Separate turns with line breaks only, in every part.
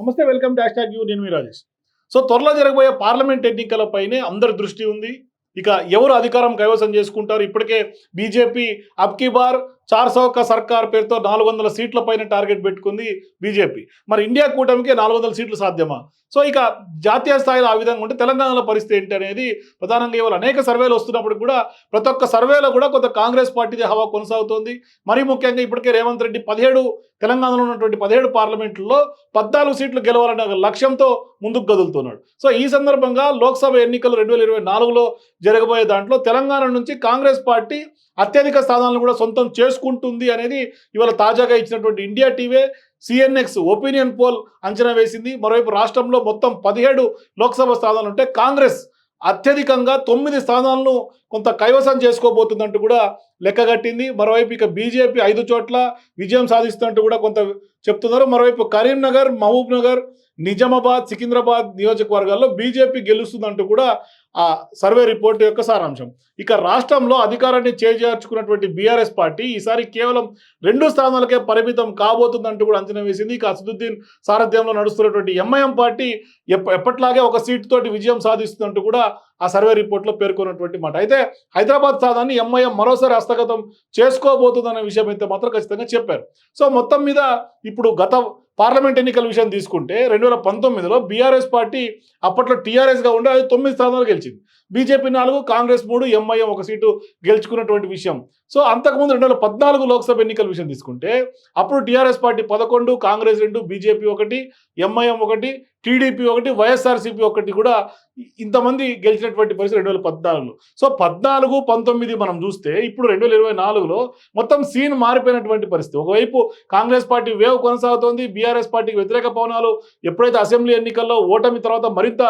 నమస్తే welcome dash tag you. నేను మీ Rajesh. So త్వరలో జరగబోయే పార్లమెంట్ ఎన్నికలపైనే అందరి దృష్టి ఉంది. ఇక ఎవరు అధికారం కైవసం చేసుకుంటారు? ఇప్పటికే బీజేపీ అబ్కి బార్ చార్సౌక సర్కార్ పేరుతో నాలుగు వందల సీట్ల పైన టార్గెట్ పెట్టుకుంది బీజేపీ. మరి ఇండియా కూటమికి నాలుగు వందల సీట్లు సాధ్యమా? సో ఇక జాతీయ స్థాయిలో ఆ విధంగా ఉంటే తెలంగాణలో పరిస్థితి ఏంటి అనేది ప్రధానంగా ఇవాళ అనేక సర్వేలు వస్తున్నప్పుడు కూడా ప్రతి ఒక్క సర్వేలో కూడా కొంత కాంగ్రెస్ పార్టీది హవా కొనసాగుతోంది. మరీ ముఖ్యంగా ఇప్పటికే రేవంత్ రెడ్డి పదిహేడు తెలంగాణలో ఉన్నటువంటి పదిహేడు పార్లమెంట్లలో పద్నాలుగు సీట్లు గెలవాలనే ఒక లక్ష్యంతో ముందుకు కదులుతున్నాడు. సో ఈ సందర్భంగా లోక్సభ ఎన్నికలు రెండు వేల ఇరవై నాలుగులో జరగబోయే దాంట్లో తెలంగాణ నుంచి కాంగ్రెస్ పార్టీ అత్యధిక స్థానాలను కూడా సొంతం చేసుకుంటుంది అనేది ఇవాళ తాజాగా ఇచ్చినటువంటి India TV CNX opinion poll అంచనా వేసింది. మరోవైపు రాష్ట్రంలో మొత్తం పదిహేడు లోక్సభ స్థానాలు ఉంటే కాంగ్రెస్ అత్యధికంగా తొమ్మిది స్థానాలను కొంత కైవసం చేసుకోబోతుందంటూ కూడా లెక్కగట్టింది మరోవైపు ఇక బీజేపీ ఐదు చోట్ల విజయం సాధిస్తున్నట్టు కూడా కొంత చెప్తున్నారు. మరోవైపు కరీంనగర్ మహబూబ్ నగర్ నిజామాబాద్ సికింద్రాబాద్ నియోజకవర్గాల్లో బీజేపీ గెలుస్తుందంటూ కూడా ఆ సర్వే రిపోర్ట్ యొక్క సారాంశం. ఇక రాష్ట్రంలో అధికారాన్ని చేజార్చుకున్నటువంటి బీఆర్ఎస్ పార్టీ ఈసారి కేవలం రెండు స్థానాలకే పరిమితం కాబోతుందంటూ కూడా అంచనా వేసింది. ఇక అసదుద్దీన్ సారథ్యంలో నడుస్తున్నటువంటి ఎంఐఎం పార్టీ ఎప్పట్లాగే ఒక సీట్ తోటి విజయం సాధిస్తుందంటూ కూడా ఆ సర్వే రిపోర్ట్లో పేర్కొన్నటువంటి మాట. అయితే హైదరాబాద్ స్థానాన్ని ఎంఐఎం మరోసారి హస్తగతం చేసుకోబోతుందనే విషయం అయితే మాత్రం ఖచ్చితంగా చెప్పారు. సో మొత్తం మీద ఇప్పుడు గత పార్లమెంట్ ఎన్నికల విషయం తీసుకుంటే రెండు వేల పంతొమ్మిదిలో బీఆర్ఎస్ పార్టీ అప్పట్లో టీఆర్ఎస్గా ఉండే అది తొమ్మిది స్థానాలు గెలిచింది. బీజేపీ నాలుగు కాంగ్రెస్ మూడు ఎంఐఎం ఒక సీటు గెలుచుకున్నటువంటి విషయం. సో అంతకుముందు రెండు వేల పద్నాలుగు లోక్సభ ఎన్నికల విషయం తీసుకుంటే అప్పుడు టీఆర్ఎస్ పార్టీ పదకొండు కాంగ్రెస్ రెండు బీజేపీ ఒకటి ఎంఐఎం ఒకటి టీడీపీ ఒకటి వైఎస్ఆర్సీపీ ఒకటి కూడా ఇంతమంది గెలిచినటువంటి పరిస్థితి రెండు వేల పద్నాలుగులో. సో పద్నాలుగు పంతొమ్మిది మనం చూస్తే ఇప్పుడు రెండు వేల ఇరవై నాలుగులో మొత్తం సీన్ మారిపోయినటువంటి పరిస్థితి. ఒకవైపు కాంగ్రెస్ పార్టీ వేవ్ కొనసాగుతోంది టీఆర్ఎస్ పార్టీకి వ్యతిరేక పవనాలు ఎప్పుడైతే అసెంబ్లీ ఎన్నికల్లో ఓటమి తర్వాత మరింత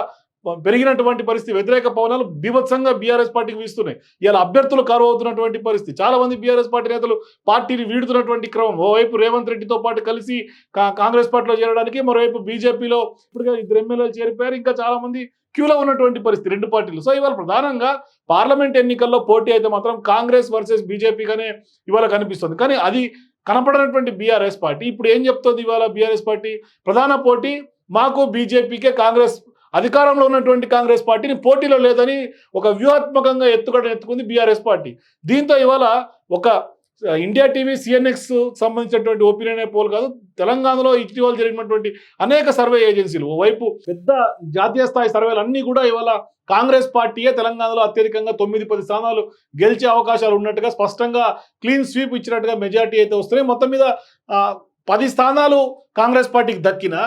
పెరిగినటువంటి పరిస్థితి వ్యతిరేక పవనాలు బీభత్సంగా బీఆర్ఎస్ పార్టీకి వీస్తున్నాయి. ఇలా అభ్యర్థులు కరువు అవుతున్నటువంటి పరిస్థితి. చాలా మంది బీఆర్ఎస్ పార్టీ నేతలు పార్టీని వీడుతున్నటువంటి క్రమం. ఓవైపు రేవంత్ రెడ్డితో పాటు కలిసి కాంగ్రెస్ పార్టీలో చేరడానికి మరోవైపు బీజేపీలో ఇప్పుడు ఇద్దరు ఎమ్మెల్యేలు చేరిపోయారు. ఇంకా చాలా మంది క్యూలో ఉన్నటువంటి పరిస్థితి. రెండు పార్టీలు. సో ఇవాళ ప్రధానంగా పార్లమెంట్ ఎన్నికల్లో పోటీ అయితే మాత్రం కాంగ్రెస్ వర్సెస్ బీజేపీగానే ఇవాళ కనిపిస్తుంది. కానీ అది కనపడనటువంటి బీఆర్ఎస్ పార్టీ. ఇప్పుడు ఏం చెప్తుంది ఇవాళ బీఆర్ఎస్ పార్టీ? ప్రధాన పోటీ మాకు బీజేపీకే కాంగ్రెస్ అధికారంలో ఉన్నటువంటి కాంగ్రెస్ పార్టీని పోటీలో లేదని ఒక వ్యూహాత్మకంగా ఎత్తుకడ ఎత్తుకుంది బీఆర్ఎస్ పార్టీ. దీంతో ఇవాళ ఒక ఇండియా టీవీ సిఎన్ఎక్స్ సంబంధించినటువంటి ఒపీనియన్ పోల్ కాదు తెలంగాణలో ఇటీవల జరిగినటువంటి అనేక సర్వే ఏజెన్సీలు ఓవైపు పెద్ద జాతీయ స్థాయి సర్వేలు అన్నీ కూడా ఇవాళ కాంగ్రెస్ పార్టీయే తెలంగాణలో అత్యధికంగా తొమ్మిది పది స్థానాలు గెలిచే అవకాశాలు ఉన్నట్టుగా స్పష్టంగా క్లీన్ స్వీప్ ఇచ్చినట్టుగా మెజార్టీ అయితే వస్తున్నాయి. మొత్తం మీద పది స్థానాలు కాంగ్రెస్ పార్టీకి దక్కినా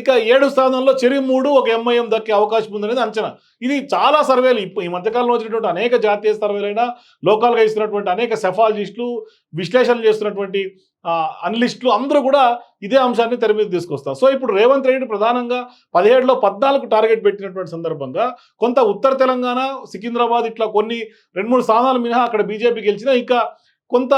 ఇక ఏడు స్థానంలో చెరి మూడు ఒక ఎంఐఎం దక్కే అవకాశం ఉందనేది అంచనా. ఇది చాలా సర్వేలు. ఇప్పుడు ఈ మధ్యకాలంలో వచ్చినటువంటి అనేక జాతీయ సర్వేలైనా లోకల్గా ఇస్తున్నటువంటి అనేక సెఫాలజిస్టులు విశ్లేషణ చేస్తున్నటువంటి అనలిస్టులు అందరూ కూడా ఇదే అంశాన్ని తెర మీద తీసుకొస్తారు. సో ఇప్పుడు రేవంత్ రెడ్డి ప్రధానంగా పదిహేడులో పద్నాలుగు టార్గెట్ పెట్టినటువంటి సందర్భంగా కొంత ఉత్తర తెలంగాణ సికింద్రాబాద్ ఇట్లా కొన్ని రెండు మూడు స్థానాలు మినహా అక్కడ బీజేపీ గెలిచినా ఇంకా కొంత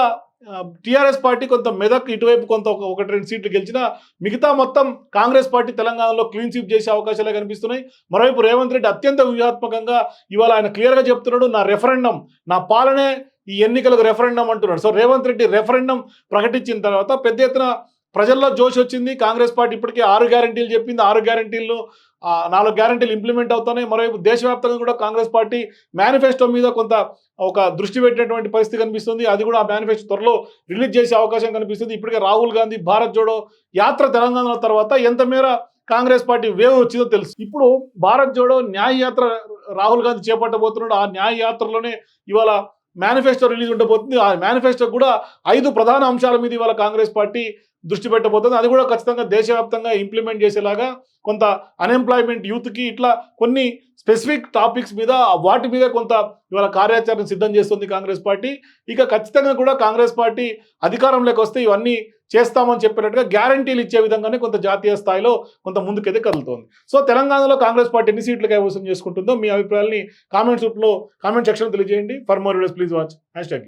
టీఆర్ఎస్ పార్టీ కొంత మెదక్ ఇటువైపు కొంత ఒకటి రెండు సీట్లు గెలిచినా మిగతా మొత్తం కాంగ్రెస్ పార్టీ తెలంగాణలో క్లీన్ స్వీప్ చేసే అవకాశాలే కనిపిస్తున్నాయి. మరోవైపు రేవంత్ రెడ్డి అత్యంత వ్యూహాత్మకంగా ఇవాళ ఆయన క్లియర్గా చెప్తున్నాడు నా రెఫరెండం నా పాలనే ఈ ఎన్నికలకు రెఫరెండం అంటున్నాడు. సో రేవంత్ రెడ్డి రెఫరెండం ప్రకటించిన తర్వాత పెద్ద ఎత్తున ప్రజల్లో జోష్ వచ్చింది కాంగ్రెస్ పార్టీ ఇప్పటికే ఆరు గ్యారంటీలు చెప్పింది ఆరు గ్యారంటీలు నాలుగు గ్యారంటీలు ఇంప్లిమెంట్ అవుతున్నాయి. మరోవైపు దేశవ్యాప్తంగా కూడా కాంగ్రెస్ పార్టీ మేనిఫెస్టో మీద కొంత ఒక దృష్టి పెట్టినటువంటి పరిస్థితి కనిపిస్తుంది. అది కూడా ఆ మేనిఫెస్టో త్వరలో రిలీజ్ చేసే అవకాశం కనిపిస్తుంది. ఇప్పటికే రాహుల్ గాంధీ భారత్ జోడో యాత్ర తెలంగాణ తర్వాత ఎంత మేర కాంగ్రెస్ పార్టీ వేవ్ వచ్చిందో తెలుసు. ఇప్పుడు భారత్ జోడో న్యాయ యాత్ర రాహుల్ గాంధీ చేపట్టబోతున్నాడు. ఆ న్యాయ యాత్రలోనే ఇవాళ మేనిఫెస్టో రిలీజ్ ఉండబోతుంది ఆ మేనిఫెస్టో కూడా ఐదు ప్రధాన అంశాల మీద ఇవాళ కాంగ్రెస్ పార్టీ దృష్టి పెట్టబోతుంది. అది కూడా ఖచ్చితంగా దేశవ్యాప్తంగా ఇంప్లిమెంట్ చేసేలాగా కొంత అన్ఎంప్లాయ్మెంట్ యూత్కి ఇట్లా కొన్ని స్పెసిఫిక్ టాపిక్స్ మీద వాటి మీద కొంత ఇవాళ కార్యాచరణ సిద్ధం చేస్తుంది కాంగ్రెస్ పార్టీ. ఇక ఖచ్చితంగా కూడా కాంగ్రెస్ పార్టీ అధికారంలోకి వస్తే ఇవన్నీ చేస్తామని చెప్పినట్టుగా గ్యారంటీలు ఇచ్చే విధంగానే కొంత జాతీయ స్థాయిలో కొంత ముందుకైతే కదులుతోంది. సో తెలంగాణలో కాంగ్రెస్ పార్టీ ఎన్ని సీట్లు కైవసం చేసుకుంటుందో మీ అభిప్రాయాన్ని కామెంట్స్ రూపంలో కామెంట్ సెక్షన్లో తెలియజేయండి. For more videos please watch hashtag